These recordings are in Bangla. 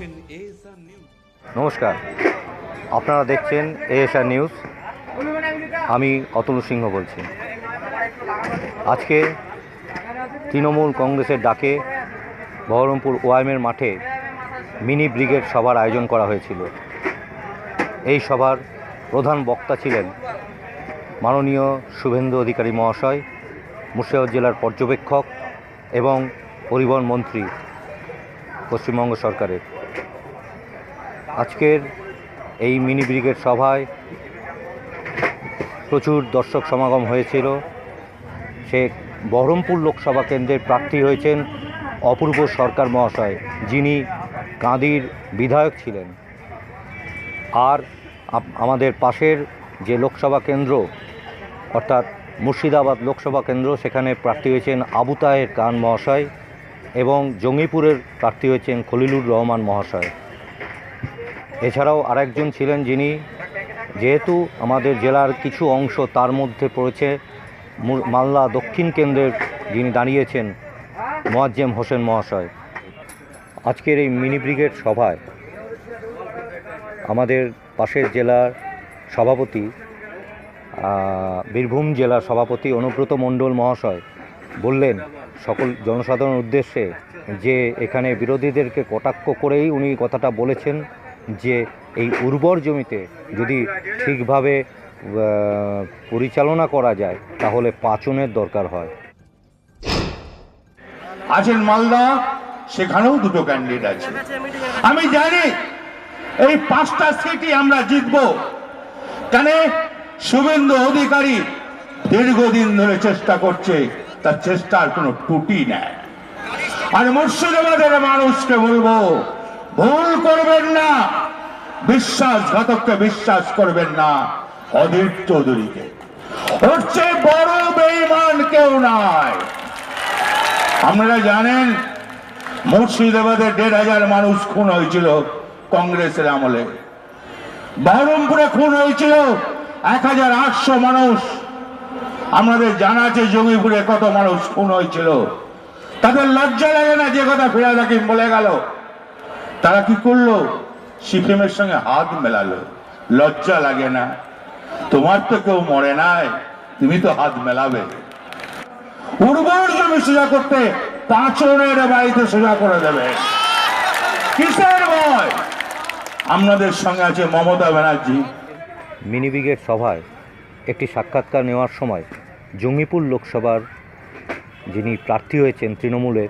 দেখছেন নমস্কার। আপনারা দেখছেন এএসআর নিউজ আমি অতুল সিংহ বলছি। আজকে তৃণমূল কংগ্রেসের ডাকে বহরমপুর ওয়াইমের মাঠে মিনি ব্রিগেড সভার আয়োজন করা হয়েছিল। এই সভার প্রধান বক্তা ছিলেন মাননীয় শুভেন্দু অধিকারী মহাশয়, মুর্শিদাবাদ জেলার পর্যবেক্ষক এবং পরিবহন মন্ত্রী পশ্চিমবঙ্গ সরকারের। আজকের এই মিনি ব্রিগেড সভায় প্রচুর দর্শক সমাগম হয়েছিল। সে বহরমপুর লোকসভা কেন্দ্রের প্রার্থী হয়েছেন অপূর্ব সরকার মহাশয়, যিনি কাঁদির বিধায়ক ছিলেন। আর আমাদের পাশের যে লোকসভা কেন্দ্র, অর্থাৎ মুর্শিদাবাদ লোকসভা কেন্দ্র, সেখানে প্রার্থী হয়েছেন আবু তাহের কান মহাশয়। এবং জঙ্গিপুরের প্রার্থী হয়েছেন খলিলুর রহমান মহাশয়। এছাড়াও আরেকজন ছিলেন যিনি, যেহেতু আমাদের জেলার কিছু অংশ তার মধ্যে পড়েছে মালদা দক্ষিণ কেন্দ্রের যিনি দাঁড়িয়েছেন, মোয়াজ্জেম হোসেন মহাশয়। আজকের এই মিনি ব্রিগেড সভায় আমাদের পাশের জেলার সভাপতি বীরভূম জেলার সভাপতি অনুব্রত মণ্ডল মহাশয় বললেন সকল জনসাধারণের উদ্দেশ্যে যে এখানে বিরোধীদেরকে কটাক্ষ করেই উনি কথাটা বলেছেন যে এই উর্বর জমিতে যদি ঠিকভাবে পরিচালনা করা যায়, তাহলে পাচনের দরকার হয়। আছেন মালদা, সেখানেও দুটো ক্যান্ডিডেট আছে। আমি জানি এই পাঁচটা সিটি আমরা জিতব। কেন? শুভেন্দু অধিকারী দীর্ঘদিন ধরে চেষ্টা করছে। তার চেষ্টার কোনো ত্রুটি নেই। আর মুর্শিদাবাদের মানুষকে বলব, ভুল করবেন না, বিশ্বাসঘাতককে বিশ্বাস করবেন না, অধীর চৌধুরীকে। চেয়ে বড় বেইমান কেউ নাই। আপনারা জানেন, মুর্শিদাবাদে দেড় হাজার মানুষ খুন হয়েছিল কংগ্রেসের আমলে। বহরমপুরে খুন হয়েছিল এক হাজার আটশো মানুষ। আমাদের জানা আছে জঙ্গিপুরে কত মানুষ খুন হয়েছিল। তাদের লজ্জা লাগে না যে কথা ফিরাদ হাকিম বলে গেল। তারা কি করল? সিপিএমের সঙ্গে হাত মেলালো। লজ্জা লাগে না। তোমার তো কেউ মরে নাই, তুমি তো হাত মেলাবে। উর্বর জমি সোজা করতে পাঁচনের বাড়িতে সোজা করে দেবে। কিসের ভয়? আপনাদের সঙ্গে আছে মমতা ব্যানার্জি। মিনি ব্রিগেড সভায় একটি সাক্ষাৎকার নেওয়ার সময় জঙ্গিপুর লোকসভার যিনি প্রার্থী হয়েছেন তৃণমূলের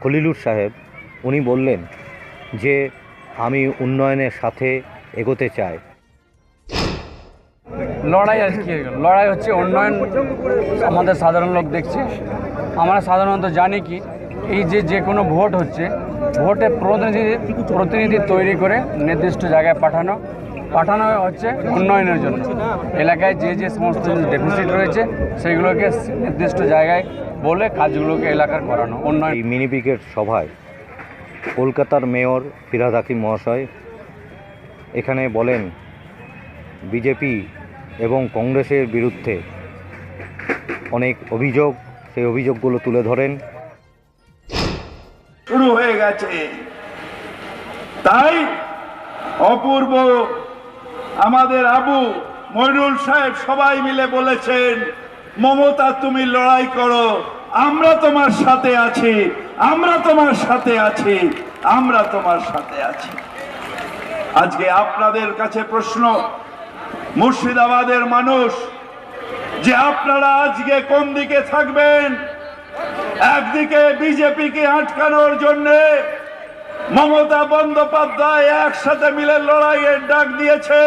খলিলুর সাহেব, উনি বললেন যে, আমি উন্নয়নের সাথে এগোতে চাই। লড়াই আর কি লড়াই হচ্ছে উন্নয়ন। আমাদের সাধারণ লোক দেখছে। আমরা সাধারণত জানি কি, এই যে যে কোনো ভোট হচ্ছে, ভোটে প্রতিনিধি প্রতিনিধি তৈরি করে নির্দিষ্ট জায়গায় পাঠানো পাঠানো হচ্ছে উন্নয়নের জন্য। এলাকায় যে যে সমস্ত ডেফিসিট রয়েছে সেগুলোকে নির্দিষ্ট জায়গায় বলে কাজগুলোকে এলাকার করানো উন্নয়ন এই মিনি ব্রিগেড সভায় কলকাতার মেয়র ফিরাদ হাকিম মহাশয় এখানে বলেন বিজেপি এবং কংগ্রেসের বিরুদ্ধে অনেক অভিযোগ সেই অভিযোগগুলো তুলে ধরেন। শুরু হয়ে গেছে। তাই অপূর্ব আমাদের আবু মইনুল সাহেব সবাই মিলে বলেছেন, মমতা, তুমি লড়াই করো, আমরা তোমার সাথে আছি, আমরা তোমার সাথে আছি, আমরা তোমার সাথে আছি। আজকে আপনাদের কাছে প্রশ্ন, মুর্শিদাবাদের মানুষ যে আপনারা আজকে কোন দিকে থাকবেন? একদিকে বিজেপিকে আটকানোর জন্য মমতা বন্দ্যোপাধ্যায় একসাথে মিলে লড়াইয়ের ডাক দিয়েছে।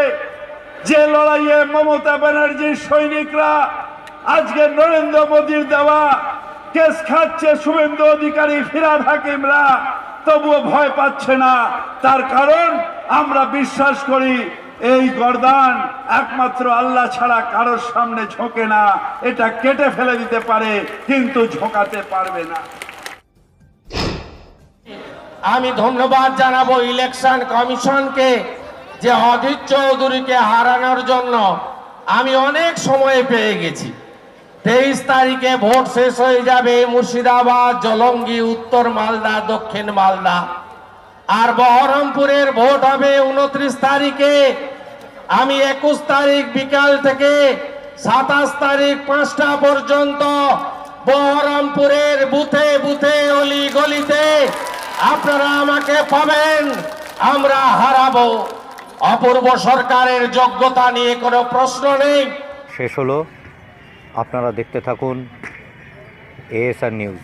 যে লড়াইয়ে মমতা ব্যানার্জির সৈনিকরা আজকে নরেন্দ্র মোদীর দেওয়া কেস খাচ্ছে শুভেন্দু অধিকারী ফিরাদ হাকিমরা, তবুও ভয় পাচ্ছে না। তার কারণ আমরা বিশ্বাস করি এই গরদান একমাত্র আল্লাহ ছাড়া কারোর সামনে ঝোঁকে না। এটা কেটে ফেলে দিতে পারে, কিন্তু ঝোঁকাতে পারবে না। আমি ধন্যবাদ জানাব ইলেকশন কমিশনকে যে অধীর চৌধুরীকে হারানোর জন্য আমি অনেক সময় পেয়ে গেছি। তেইশ তারিখে ভোট শেষ হয়ে যাবে মুর্শিদাবাদ, জলঙ্গি, উত্তর মালদা, দক্ষিণ মালদা। আর বহরমপুরের ভোট হবে উনত্রিশ তারিখে। আমি একুশ তারিখ বিকাল থেকে সাতাশ তারিখ পাঁচটা পর্যন্ত বহরমপুরের বুথে বুথে অলি গলিতে আপনারা আমাকে পাবেন, আমরা হারাবো। অপূর্ব সরকারের যোগ্যতা নিয়ে কোনো প্রশ্ন নেই। শেষ হলো। আপনারা দেখতে থাকুন এএসআর নিউজ